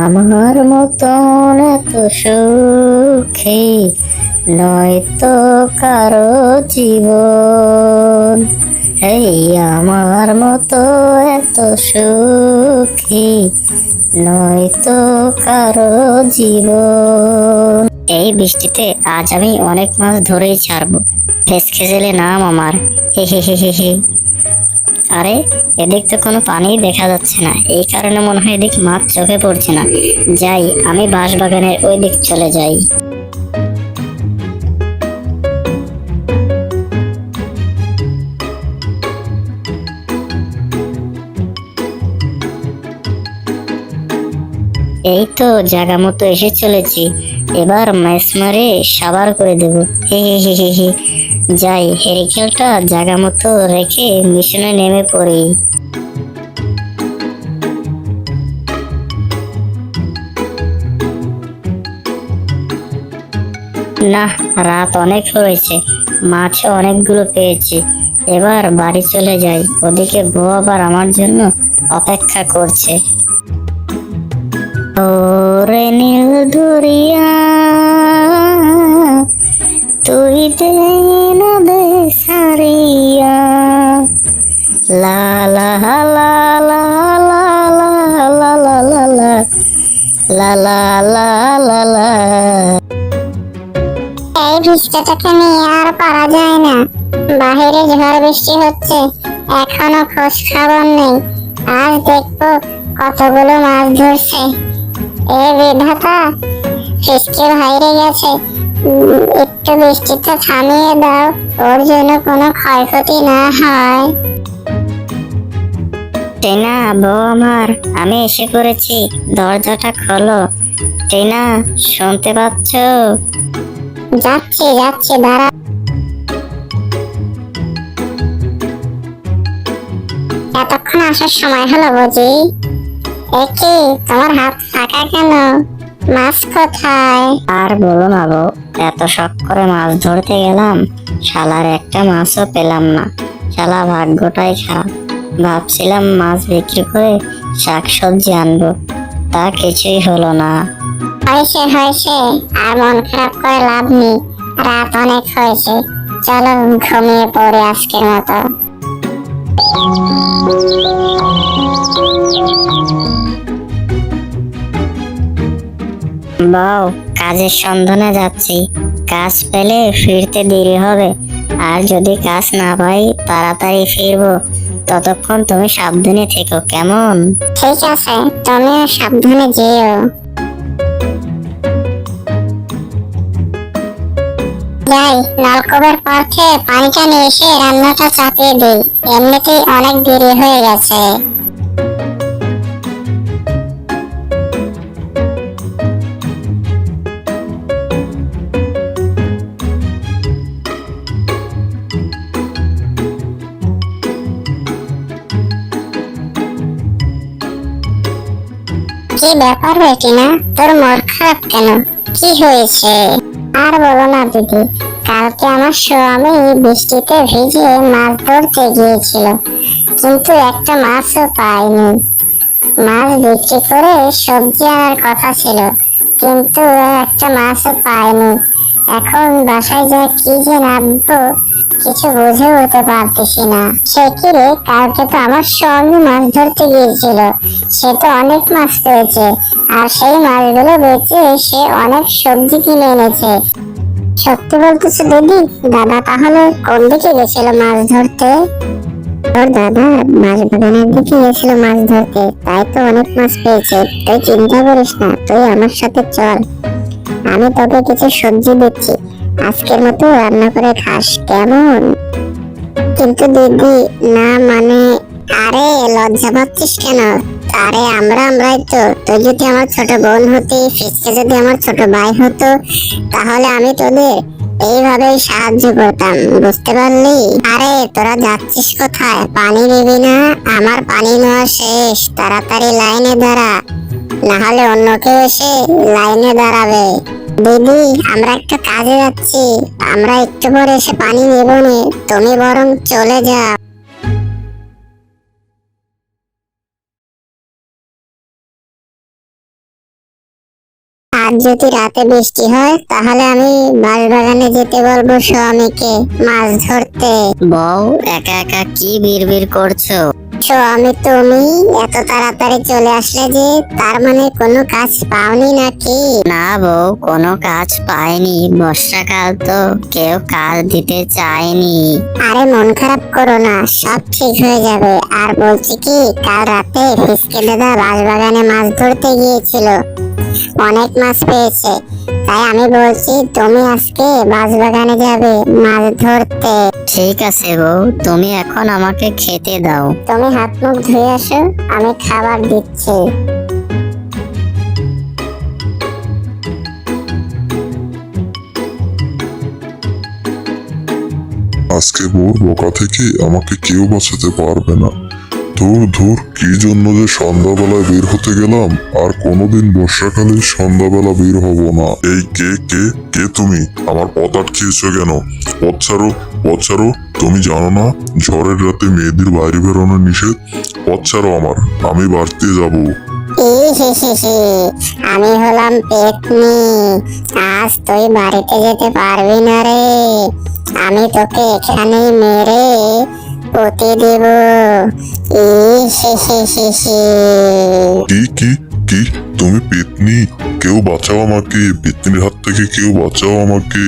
আমার মতন এত সুখী নয়তো কারও জীবন। এই আমার মতো এত সুখী নয়তো কারও জীবন। এই বৃষ্টিতে আজ আমি অনেক মাছ ধরেই ছাড়বো। ফেসকে জেলে নাম আমার। হে হে হে হে। আরে, এদিক তো কোনো পানি দেখা যাচ্ছে না। এই কারণে মনে হয় এদিক মাছ চোখে পড়ছে না। যাই, আমি বাঁশ বাগানের ওই দিক চলে যাই। এই তো জায়গা মতো এসে চলেছি। এবার ম্যাচ মারে সাবার করে দেবো। হে হে হে হে হে। যাই হেরিকেলটা জায়গা মতো রেখে মিশনে নেমে পড়ি। না রাত অনেক হয়েছে মাছও অনেকগুলো পেয়েছি। এবার বাড়ি চলে যাই, ওদিকে বউ আবার আমার জন্য অপেক্ষা করছে। ওরে নীল দরিয়া তুই দে এই বৃষ্টিটাকে নিয়ে আর পারা যায় না বাহিরে ঝড় বৃষ্টি হচ্ছে এখনও খোঁজ খবর নেই আজ দেখব কতগুলো মাছ ধরছে এ বিধাতা ফিসকে বাইরে গেছে একটু বৃষ্টিটা থামিয়ে দাও ওর জন্য কোনো ক্ষয়ক্ষতি না হয় টেনা বউ আমার আমি এসে পড়েছি। দরজাটা খোলো। টেনা শুনতে পাচ্ছ? যাচ্ছে যাচ্ছি দাঁড়া। এতক্ষণ আসার সময় হলো বুঝি। এ কি তোমার হাত ফাঁকা কেন? মাছ কোথায়? আর বলো না বউ এত শখ করে মাছ ধরতে গেলাম শালার একটা মাছও পেলাম না। শালা ভাগ্যটাই খারাপ। ভাবছিলাম মাছ বিক্রি করে শাক সবজি আনব। তা কিছুই হলো না। হয়েছে হয়েছে। আর মন খারাপ করে লাভ নেই। রাত অনেক হয়েছে। চলো ঘুমিয়ে পড়ে আজকের মতো। বাও কাজের সন্ধানে যাচ্ছি। কাজ পেলে ফিরতে দেরি হবে। আর যদি কাজ না পাই তাড়াতাড়ি ফিরবো। ততক্ষণ তুমি সাবধানে থেকো, কেমন? ঠিক আছে, তুমিও সাবধানে যেও। যাই, নলকূপের পর থেকে পানিটা নিয়ে এসে রান্নাটা চাপিয়ে দিই। এমনিতেই অনেক দেরি হয়ে গেছে। কি ব্যাপার রেটিনা তোর মন খারাপ কেন? কি হয়েছে? আর বলো না, দিদি। কালকে আমার স্বামী বৃষ্টিতে ভিজে মাছ ধরতে গিয়েছিল। কিন্তু একটা মাছও পাইনি। মাছ বিক্রি করে সবজি আনার কথা ছিল। কিন্তু একটা মাছও পাইনি। এখন বাসায় যা কি যে রাখব কিছু বুঝে উঠতে পারতেছি না। সে কি রে? কালকে তো আমার সঙ্গে মাছ ধরতে গিয়েছিল। সে তো অনেক মাছ পেয়েছে। আর সেই মাছগুলো বেঁচে সে অনেক সবজি কিনে এনেছে। সত্যি বলতেছো দিদি দাদা তাহলে কোন দিকে গেছিল মাছ ধরতে? তোর দাদা মাছ বাগানের দিকে গেছিল মাছ ধরতে। তাই তো অনেক মাছ পেয়েছে। তুই চিন্তা করিস না, তুই আমার সাথে চল। আমি তোকে কিছু সবজি দিচ্ছি। আজকের মতো রান্না করে খাস, কেমন? কিন্তু দিদি, না মানে আরে, লজ্জা পাচ্ছিস কেন? আরে, আমরা আমরাই তো। তুই যদি আমার ছোট বোন হতি ফিসকে যদি আমার ছোট ভাই হতো, তাহলে আমি তোদের এইভাবেই সাহায্য করতাম, বুঝতে পারলি? আরে, তোরা যাচ্ছিস কোথায়? পানি নিবি না? আমার পানি নেওয়া শেষ। তাড়াতাড়ি লাইনে দাঁড়া। না হলে অন্য কেউ এসে লাইনে দাঁড়াবে। দিদি, আমরা একটু কাজে যাচ্ছি। আমরা একটু পরে এসে পানি নেব নে। তুমি বরং চলে যাও। আজ যদি রাতে বৃষ্টি হয়, তাহলে আমি মাছ বাগানে যেতে বলব স্বামীকে মাছ ধরতে। বউ, একা একা কি বিড়বিড় করছ? স্বামী তুমি? এত তাড়াতাড়ি চলে আসলে যে তার মানে কোনো কাজ পাওনি নাকি? না বউ কোনো কাজ পাইনি। বর্ষাকাল তো কেউ কাজ দিতে চায়নি। আরে মন খারাপ করো না সব ঠিক হয়ে যাবে। আর বলছি কি কাল রাতে ফিসকে দাদা বাগানে মাছ ধরতে গিয়েছিল। অনেক মাছ পেয়েছে। তাই আমি বলছি তুমি আজকে বাগানে যাবে মাছ ধরতে। ঠিক আছে বউ, তুমি এখন আমাকে খেতে দাও। তুমি হাত মুখ ধুয়ে আসো, আমি খাবার দিচ্ছি। আজকে বোর বোকা থেকে আমাকে কেউ বাঁচাতে পারবে না। ধুর ধুর, কি জন্য যে সন্ধ্যাবেলায় বের হতে গেলাম? আর কোনোদিন বর্ষাকালে সন্ধ্যাবেলা বের হব না। এই কে কে কে তুমি? আমার পথ আটকিয়েছো কেন? পথ ছাড়ো পথ ছাড়ো তুমি জানো না ঝড়ের রাতে মেয়েদের বাইরে বেরোনো নিষেধ? পথ ছাড়ো আমার আমি বাড়তে যাব। আমি হলাম পেতনি। আজ তুই বাড়িতে যেতে পারবি না রে। আমি তোকে এখানেই মেরে পুঁতে দেব। কি কি কি? তুমি পেতনি? কেউ বাঁচাও আমাকে। পেতনির হাত থেকে কেউ বাঁচাও আমাকে।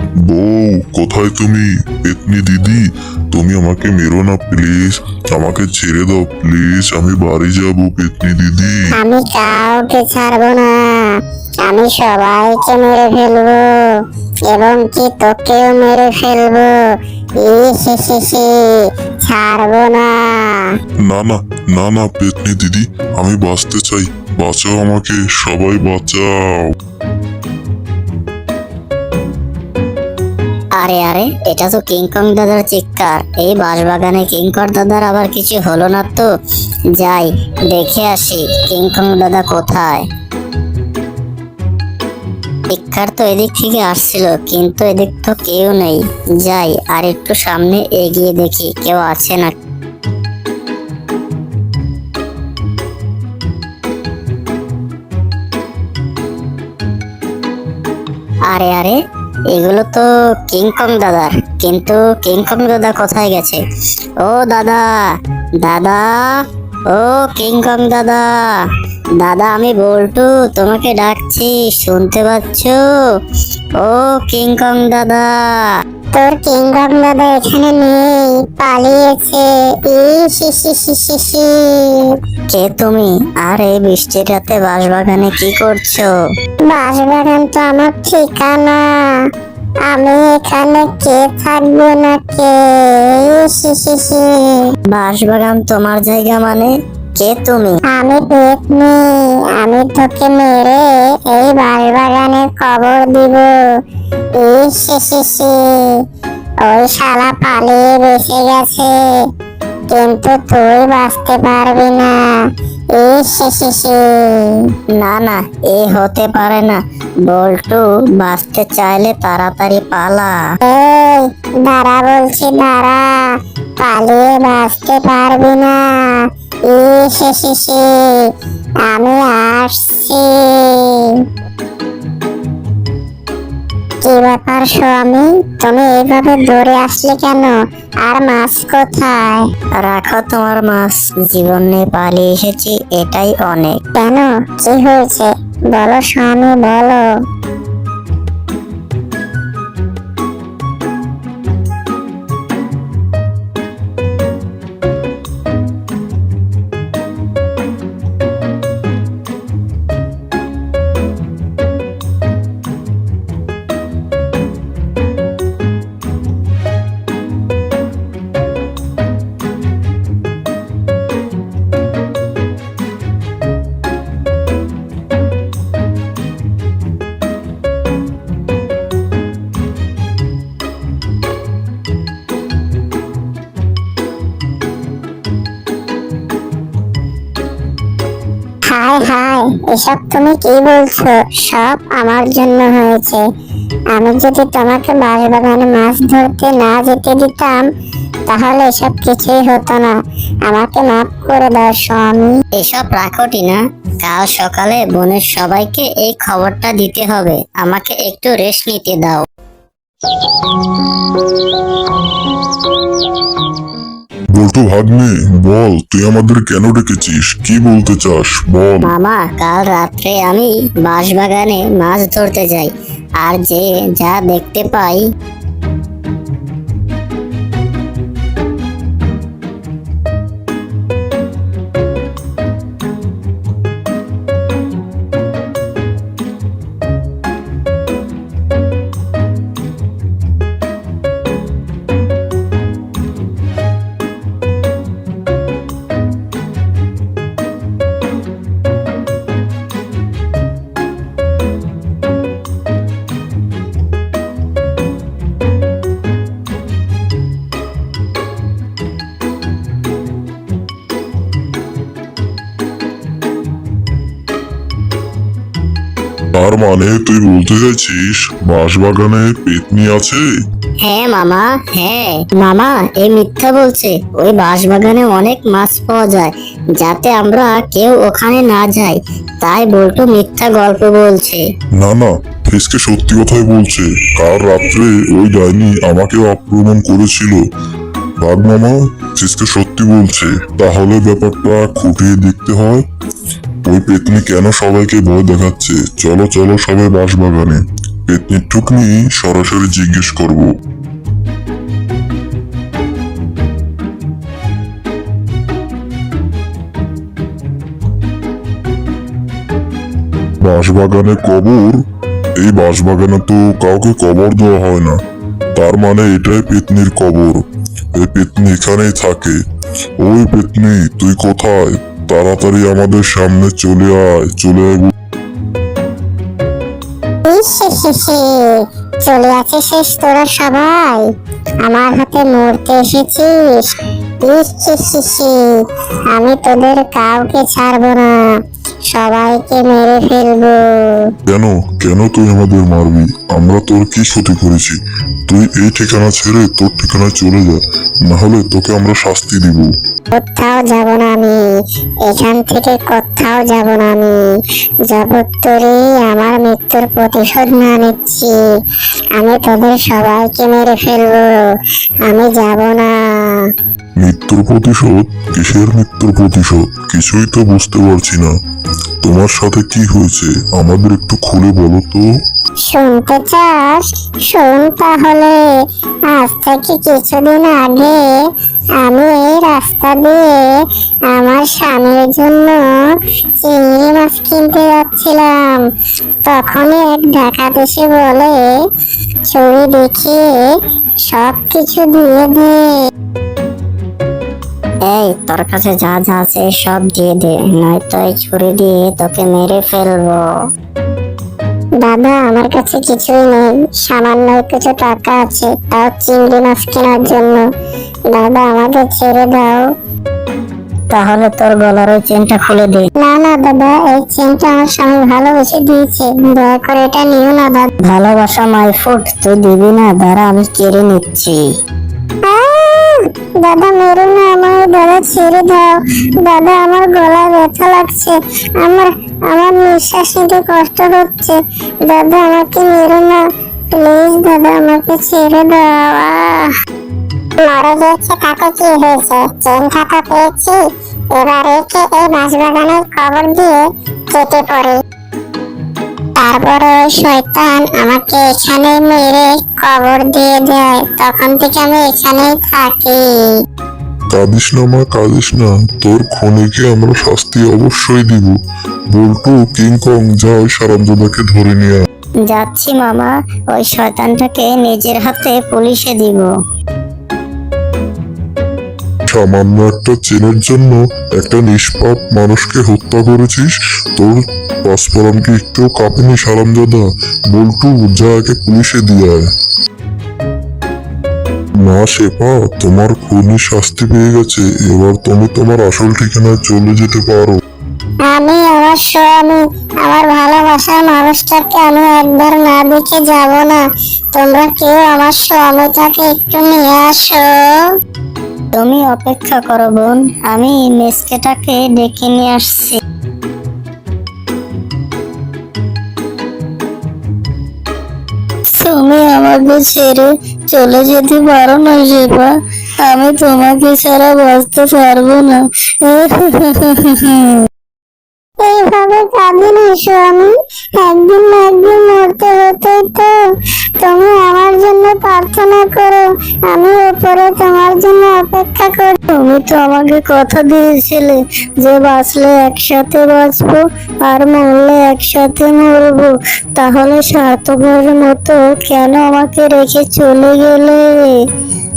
বউ কোথায় তুমি? পেতনি দিদি তুমি আমাকে মেরো না প্লিজ আমাকে ছেড়ে দাও প্লিজ আমি বাড়ি যাব পেতনি দিদি। আমি কাউকে ছাড়বো না। আমি সবাইকে মেরে ফেলব। এবং কি তোকেও মেরে ফেলব? ছাড়বো না। না না না না পেতনি দিদি আমি বাঁচতে চাই। বাঁচাও আমাকে সবাই বাঁচাও। আরে আরে, এটা তো কিংকং দাদার চিৎকার। এই বাঁশবাগানে কিংকর দাদার আবার কিছু হলো না তো? যাই, দেখে আসি কিংকং দাদা কোথায়? চিৎকার তো এদিক থেকে আসছিল, কিন্তু এদিক তো কেউ নেই। যাই, আর একটু সামনে এগিয়ে দেখি, কেউ আছে না আরে আরে এগুলো তো কিংকং দাদার কিন্তু কিংকং দাদা কোথায় গেছে? ও দাদা দাদা, ও কিংকং দাদা দাদা আমি বল্টু, তোমাকে ডাকছি, শুনতে পাচ্ছ? ও কিংকং দাদা। তোর কিংডম দাদা এখানে নেই পালিয়েছে। কে তুমি? আর এই বৃষ্টির রাতে বাঁশবাগানে কি করছ? বাঁশবাগান তো আমার ঠিকানা। আমি এখানে কে থাকব না কে? বাঁশবাগান তোমার জায়গা মানে? কে তুমি। আমি পেতনি আমি তোকে মেরে এই বাঁশবাগানে কবর দিব। ইসিসিসি ওই শালা পালিয়ে বেঁচে গেছে। কিন্তু তুই বাঁচতে পারবি না। না না এ হতে পারে না। বল্টু বাঁচতে চাইলে তাড়াতাড়ি পালা। দাঁড়া বলছি দাঁড়া। পালিয়ে বাঁচতে পারবি না। ইসিসিসি আমি আসছি। কি ব্যাপার স্বামী? তুমি এইভাবে দৌড়ে আসলে কেন? আর মাছ কোথায়? রাখো তোমার মাছ। জীবন নিয়ে পালিয়ে এসেছি এটাই অনেক। কেন? কি হয়েছে? বলো স্বামী বলো। হায় হায় এসব তুমি কি বলছো? সব আমার জন্য হয়েছে। আমি যদি তোমাকে বাঁশবাগানে মাছ ধরতে না যেতে দিতাম, তাহলে এসব কিছুই হতো না। আমাকে মাফ করে দাও, স্বামী। এসব রাখো, টিনা। কাল সকালে বোনের সবাইকে এই খবরটা দিতে হবে। আমাকে একটু রেস্ট নিতে দাও। বল্টু ভাগ্নি, বল, তুই আমাদের কেন ডেকেছিস? কি বলতে চাস? বল। মামা, কাল রাত্রে আমি বাঁশবাগানে মাছ ধরতে যাই। আর যে যা দেখতে পাই মানে তুই বলতে চাইছিস বাঁশবাগানে পেতনি আছে? হ্যাঁ মামা হ্যাঁ। মামা এই মিথ্যা বলছে। ওই বাঁশবাগানে অনেক মাছ পাওয়া যায় যাতে আমরা কেউ ওখানে না যাই। তাই বল্টু মিথ্যা গল্প বলছে। না না ফেসকে সত্যি কথাই বলছে। কাল রাত্রে ওই ডাইনি আমাকে আক্রমণ করেছিল। বাঘ মামা ফেসকে সত্যি বলছে। তাহলে ব্যাপারটা খুঁটিয়ে দেখতে হয়। ওই পেতনি কেন সবাইকে ভয় দেখাচ্ছে? চলো চলো সবাই বাঁশবাগানে। পেতনির টুকনি সরাসরি জিজ্ঞেস করব। বাঁশবাগানে কবর? এই বাঁশবাগানে তো কাউকে কবর দেওয়া হয় না। তার মানে এটাই পেতনির কবর। এই পেতনি এখানেই থাকে। ওই পেতনি, তুই কোথায়? তাড়াতাড়ি আমাদের সামনে চলে আয় চলে আয় চলে আছে শেষ তোরা সবাই। আমার হাতে মরতে এসেছিস। আমি তোদের কাউকে ছাড়বো না। সবাইকে মেরে ফেলব। কেন? কেন তুই আমাদের মারবি? আমরা তোর কি ক্ষতি করেছি? তুই এই ঠিকানা ছেড়ে তোর ঠিকানায় চলে যা না হলে তোকে আমরা শাস্তি দিব। কোথাও যাব না আমি। এখান থেকে কোথাও যাব না আমি। জগত্তরে আমার মৃত্যুর প্রতিশোধ না নিচ্ছি। আমি তোদের সবাইকে মেরে ফেলব। আমি যাব না। মৃত্যুর প্রতিশোধ কিসের মৃত্যুর প্রতিশোধ কিছুই তো বুঝতে পারছি না। তোমার সাথে কি হয়েছে? আমাদের একটু খুলে বলো তো। শুনতে চাস? শোন তাহলে। আজ থেকে কিছুদিন আগে আমি এই রাস্তা দিয়ে আমার স্বামীর জন্য চিংড়ি মাছ কিনতে যাচ্ছিলাম। তখনই এক ডাকাত এসে বলে, ছবি দেখিয়ে সব কিছু দিয়ে দে। এই তোর কাছে যা যা আছে সব দিয়ে দে নয়তো এই ছুরি দিয়ে তোকে মেরে ফেলব। দাদা আমার কাছে কিছুই নেই। সামান্য কিছু টাকা আছে তাও চিংড়ি মাছ কেনার জন্য। দাদা আমাকে ছেড়ে দাও। তাহলে তোর গলার ওই চেনটা খুলে দে। না না দাদা এই চেনটা আমার স্বামী ভালোবেসে দিয়েছে। দয়া করে এটা নিও না দাদা। ভালোবাসা মাই ফুট তুই দিবি না? দাঁড়া আমি কেড়ে নিচ্ছি! দাদা, মেরো না আমার দাদা ছেড়ে দাও। দাদা, আমার গলায় ব্যথা লাগছে। আমার আমার নিঃশ্বাস নিতে কষ্ট হচ্ছে। দাদা, আমাকে মেরো না। প্লিজ, দাদা, আমাকে ছেড়ে দাও! মরে গিয়েছে তাতে কি হয়েছে? চেনটা তো পেয়েছি? এবার একে এই বাঁশবাগানের কবর দিয়ে কেটে পড়ে। তারপরে ওই শয়তান আমাকে এখানে মেরে কবর দিয়ে দেয় তখন থেকে আমি এখানেই থাকি। কাঁদিস না মা কাঁদিস না। তোর খনিকে আমরা শাস্তি অবশ্যই দিব? বল্টু কিংকং যা ওই সারামদাদাকে ধরে নিয়ে আয়। যাচ্ছি মামা ওই শয়তানটাকে নিজের হাতে পুলিশে দিব। সামান্য একটা চেনের জন্য একটা নিষ্পাপ মানুষকে হত্যা করেছিস? তোর কি একটু কাঁপেনি সারামদাদা বল্টু যা একে পুলিশে দিয়ে না শেপা তোমার খুনি শাস্তি পেয়ে গেছে। এবার তুমি তোমার আসল ঠিকানায় চলে যেতে পারো। আমি আমার স্বামী আমার ভালোবাসার মানুষটাকে আমি একবার না দেখে যাব না। তোমরা কেউ আমার স্বামীটাকে একটু নিয়ে আসো। তুমি অপেক্ষা করো বোন, আমি মেসকেটাকে ডেকে নিয়ে আসছি। তুমি আমাকে ছেড়ে চলে যেতে পারো না, শেফা। আমি তোমাকে ছাড়া বাঁচতে পারব না। এইভাবে কাঁদি না স্বামী একদিন না একদিন মরতে হতেই তো। তুমি আমার জন্য প্রার্থনা করো। আমি উপরে তোমার জন্য অপেক্ষা করি। তুমি তো আমাকে কথা দিয়েছিলে যে বাঁচলে একসাথে বাঁচবো আর মরলে একসাথে মরবো। তাহলে স্বার্থপরের মতো কেন আমাকে রেখে চলে গেলে?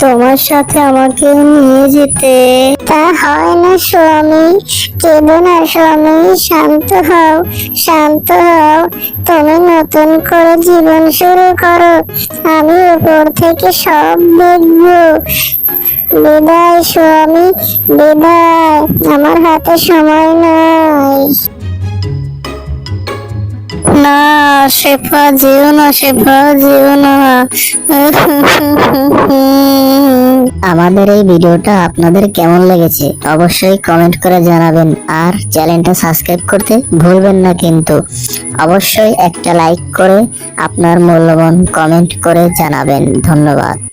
তোমার সাথে আমাকে নিয়ে যেতে। তা হয় না স্বামী। কেঁদো না স্বামী। শান্ত হও শান্ত হও। তুমি নতুন করে জীবন শুরু করো। আমি উপর থেকে সব দেখব। বিদায় স্বামী, বিদায়। আমার হাতে সময় নাই। না, শেফা যেও না, শেফা যেও না। আমাদের এই ভিডিওটা আপনাদের কেমন লেগেছে অবশ্যই কমেন্ট করে জানাবেন আর চ্যানেলটা সাবস্ক্রাইব করতে ভুলবেন না কিন্তু। অবশ্যই একটা লাইক করে আপনার মূল্যবান কমেন্ট করে জানাবেন। ধন্যবাদ।